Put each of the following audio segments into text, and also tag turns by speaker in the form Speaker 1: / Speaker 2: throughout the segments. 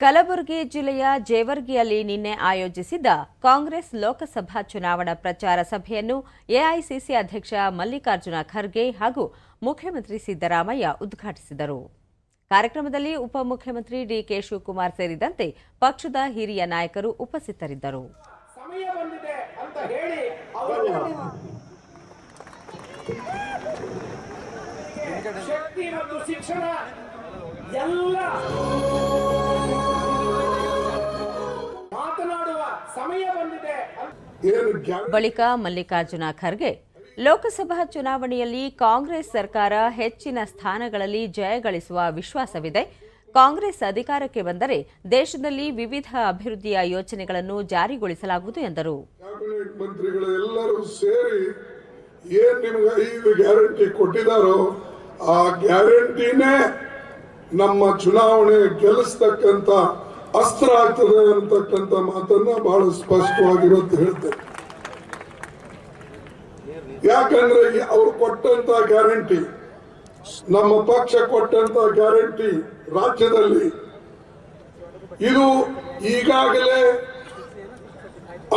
Speaker 1: ಕಲಬುರಗಿ ಜಿಲ್ಲೆಯ ಜೇವರ್ಗಿಯಲ್ಲಿ ನಿನ್ನೆ ಆಯೋಜಿಸಿದ್ದ ಕಾಂಗ್ರೆಸ್ ಲೋಕಸಭಾ ಚುನಾವಣಾ ಪ್ರಚಾರ ಸಭೆಯನ್ನು ಎಐಸಿಸಿ ಅಧ್ಯಕ್ಷ ಮಲ್ಲಿಕಾರ್ಜುನ ಖರ್ಗೆ ಹಾಗೂ ಮುಖ್ಯಮಂತ್ರಿ ಸಿದ್ದರಾಮಯ್ಯ ಉದ್ಘಾಟಿಸಿದರು. ಕಾರ್ಯಕ್ರಮದಲ್ಲಿ ಉಪಮುಖ್ಯಮಂತ್ರಿ ಡಿಕೆ ಶಿವಕುಮಾರ್ ಸೇರಿದಂತೆ ಪಕ್ಷದ ಹಿರಿಯ ನಾಯಕರು ಉಪಸ್ಥಿತರಿದ್ದರು.
Speaker 2: ಶಕ್ತಿ ಮತ್ತು ಶಿಕ್ಷಣ ಎಲ್ಲ
Speaker 1: ಬಳಿಕ ಮಲ್ಲಿಕಾರ್ಜುನ ಖರ್ಗೆ ಲೋಕಸಭಾ ಚುನಾವಣೆಯಲ್ಲಿ ಕಾಂಗ್ರೆಸ್ ಸರ್ಕಾರ ಹೆಚ್ಚಿನ ಸ್ಥಾನಗಳಲ್ಲಿ ಜಯಗಳಿಸುವ ವಿಶ್ವಾಸವಿದೆ. ಕಾಂಗ್ರೆಸ್ ಅಧಿಕಾರಕ್ಕೆ ಬಂದರೆ ದೇಶದಲ್ಲಿ ವಿವಿಧ ಅಭಿವೃದ್ಧಿಯ ಯೋಜನೆಗಳನ್ನು ಜಾರಿಗೊಳಿಸಲಾಗುವುದು ಎಂದರು.
Speaker 3: ಕ್ಯಾಬಿನೆಟ್ ಮಂತ್ರಿಗಳೆಲ್ಲರೂ ಸೇರಿ ಏನ್ ನಿಮ್ಗೆ ಐದು ಗ್ಯಾರಂಟಿ ಕೊಟ್ಟಿದಾರೋ ಆ ಗ್ಯಾರಂಟಿನೇ ನಮ್ಮ ಚುನಾವಣೆ ಗೆಲ್ಲಿಸ್ತಕ್ಕಂತ ಅಸ್ತ್ರ ಆಗ್ತದೆ ಅಂತಕ್ಕಂಥ ಮಾತನ್ನ ಬಹಳ ಸ್ಪಷ್ಟವಾಗಿರುತ್ತೆ ಹೇಳ್ತೇನೆ. ಯಾಕಂದ್ರೆ ಅವರು ಕೊಟ್ಟಂತ ಗ್ಯಾರಂಟಿ, ನಮ್ಮ ಪಕ್ಷ ಕೊಟ್ಟಂತ ಗ್ಯಾರಂಟಿ ರಾಜ್ಯದಲ್ಲಿ ಇದು ಈಗಾಗಲೇ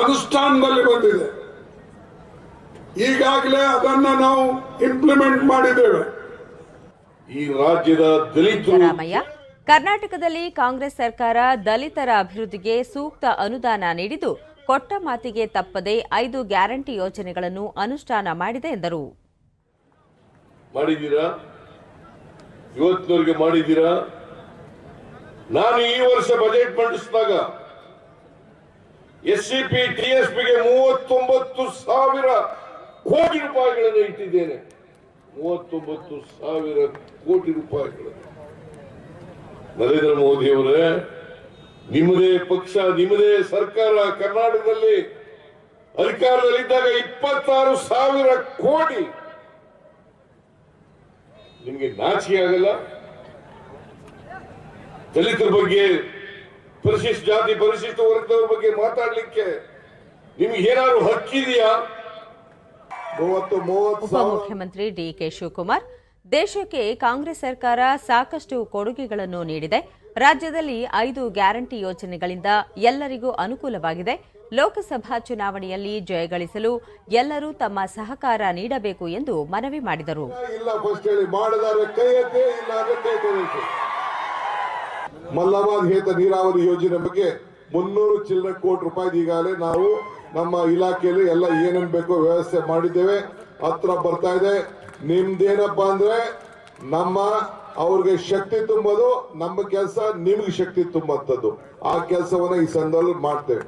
Speaker 3: ಅನುಷ್ಠಾನದಲ್ಲಿ ಬಂದಿದೆ. ಈಗಾಗಲೇ ಅದನ್ನ ನಾವು ಇಂಪ್ಲಿಮೆಂಟ್ ಮಾಡಿದ್ದೇವೆ.
Speaker 4: ಈ ರಾಜ್ಯದ
Speaker 1: ದಲಿತ ಕರ್ನಾಟಕದಲ್ಲಿ ಕಾಂಗ್ರೆಸ್ ಸರ್ಕಾರ ದಲಿತರ ಅಭಿವೃದ್ಧಿಗೆ ಸೂಕ್ತ ಅನುದಾನ ನೀಡಿದ್ದು, ಕೊಟ್ಟ ಮಾತಿಗೆ ತಪ್ಪದೆ ಐದು ಗ್ಯಾರಂಟಿ ಯೋಜನೆಗಳನ್ನು ಅನುಷ್ಠಾನ ಮಾಡಿದೆ ಎಂದರು.
Speaker 4: ನಾನು ಈ ವರ್ಷ ಬಜೆಟ್ ಮಂಡಿಸಿದಾಗ ಎಸ್ಸಿಪಿ ಟಿಎಸ್ಪಿಗೆ ಮೂವತ್ತೊಂಬತ್ತು ಸಾವಿರ ಕೋಟಿ ರೂಪಾಯಿಗಳನ್ನು ಇಟ್ಟಿದ್ದೇನೆ. ಮೂವತ್ತೊಂಬತ್ತು ಸಾವಿರ ಕೋಟಿ ರೂಪಾಯಿಗಳನ್ನು. ನರೇಂದ್ರ ಮೋದಿ ಅವರೇ, ನಿಮ್ಮದೇ ಪಕ್ಷ, ನಿಮ್ಮದೇ ಸರ್ಕಾರ ಕರ್ನಾಟಕದಲ್ಲಿ ಅಧಿಕಾರದಲ್ಲಿದ್ದಾಗ ಇಪ್ಪತ್ತಾರು ಸಾವಿರ ಕೋಟಿ ನಿಮಗೆ ನಾಚಿಕೆ ಆಗಲ್ಲ? ದಲಿತರ ಬಗ್ಗೆ, ಪರಿಶಿಷ್ಟ ಜಾತಿ, ಪರಿಶಿಷ್ಟ ವರ್ಗದವರ ಬಗ್ಗೆ ಮಾತಾಡ್ಲಿಕ್ಕೆ ನಿಮ್ಗೆ ಏನಾದ್ರು ಹಕ್ಕಿದೆಯಾ?
Speaker 3: ಮೂವತ್ತು ಮೂವತ್ತು ಸಾವಿರ
Speaker 1: ಡಿ ಕೆ ಶಿವಕುಮಾರ್ ದೇಶಕ್ಕೆ ಕಾಂಗ್ರೆಸ್ ಸರ್ಕಾರ ಸಾಕಷ್ಟು ಕೊಡುಗೆಗಳನ್ನು ನೀಡಿದೆ. ರಾಜ್ಯದಲ್ಲಿ ಐದು ಗ್ಯಾರಂಟಿ ಯೋಜನೆಗಳಿಂದ ಎಲ್ಲರಿಗೂ ಅನುಕೂಲವಾಗಿದೆ. ಲೋಕಸಭಾ ಚುನಾವಣೆಯಲ್ಲಿ ಜಯಗಳಿಸಲು ಎಲ್ಲರೂ ತಮ್ಮ ಸಹಕಾರ ನೀಡಬೇಕು ಎಂದು ಮನವಿ ಮಾಡಿದರು.
Speaker 3: ನೀರಾವರಿ ಯೋಜನೆ ಬಗ್ಗೆ ಮುನ್ನೂರು ಚಿಲ್ಲರೆ ಕೋಟಿ ರೂಪಾಯಿ ಈಗಾಗಲೇ ನಾವು ನಮ್ಮ ಇಲಾಖೆಯಲ್ಲಿ ಎಲ್ಲ ಏನೇನು ಬೇಕೋ ವ್ಯವಸ್ಥೆ ಮಾಡಿದ್ದೇವೆ. ಹತ್ರ ಬರ್ತಾ ಇದೆ. ನಿಮ್ದೇನಪ್ಪಾ ಅಂದ್ರೆ ನಮ್ಮ ಅವ್ರಿಗೆ ಶಕ್ತಿ ತುಂಬೋದು, ನಮ್ಮ ಕೆಲಸ ನಿಮ್ಗೆ ಶಕ್ತಿ ತುಂಬುವಂಥದ್ದು. ಆ ಕೆಲಸವನ್ನ ಈ ಸಂದರ್ಭದಲ್ಲಿ ಮಾಡ್ತೇವೆ.